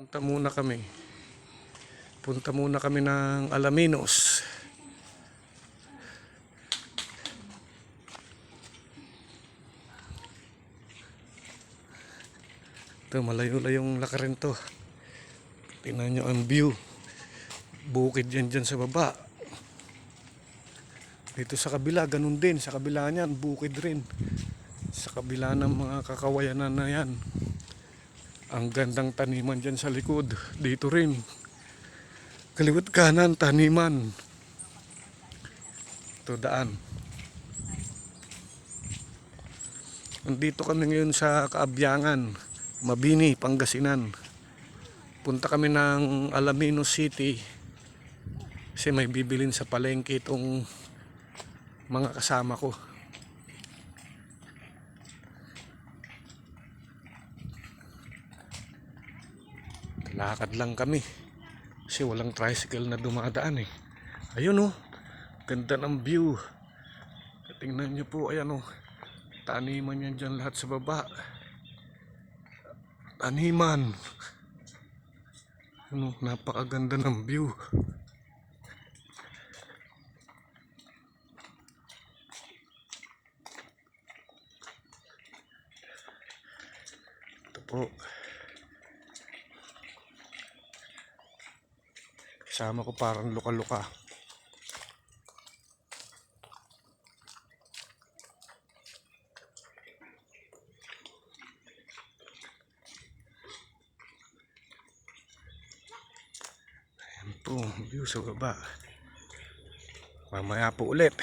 Punta muna kami. Punta muna kami ng Alaminos. Ito, malayo-layong lakarin to. Tingnan nyo ang view. Bukid yan dyan sa baba. Dito sa kabila, ganun din. Sa kabila niyan, bukid rin. Sa kabila ng mga kakawayanan na yan. Ang gandang taniman dyan sa likod. Dito rin. Kaliwat kanan, taniman. Ito daan. Nandito kami ngayon sa Kaabyangan, Mabini, Pangasinan. Punta kami ng Alaminos City kasi may bibilin sa palengke itong mga kasama ko. Lakad lang kami. Kasi walang tricycle na dumadaan eh. Ayun oh. Ganda ng view. Tingnan nyo po, ayan oh. Taniman yan dyan lahat sa baba. Taniman. Ano, napakaganda ng view. Ito po. Kasama ko parang luka-luka. Ayan po, view sa baba. Mamaya po ulit.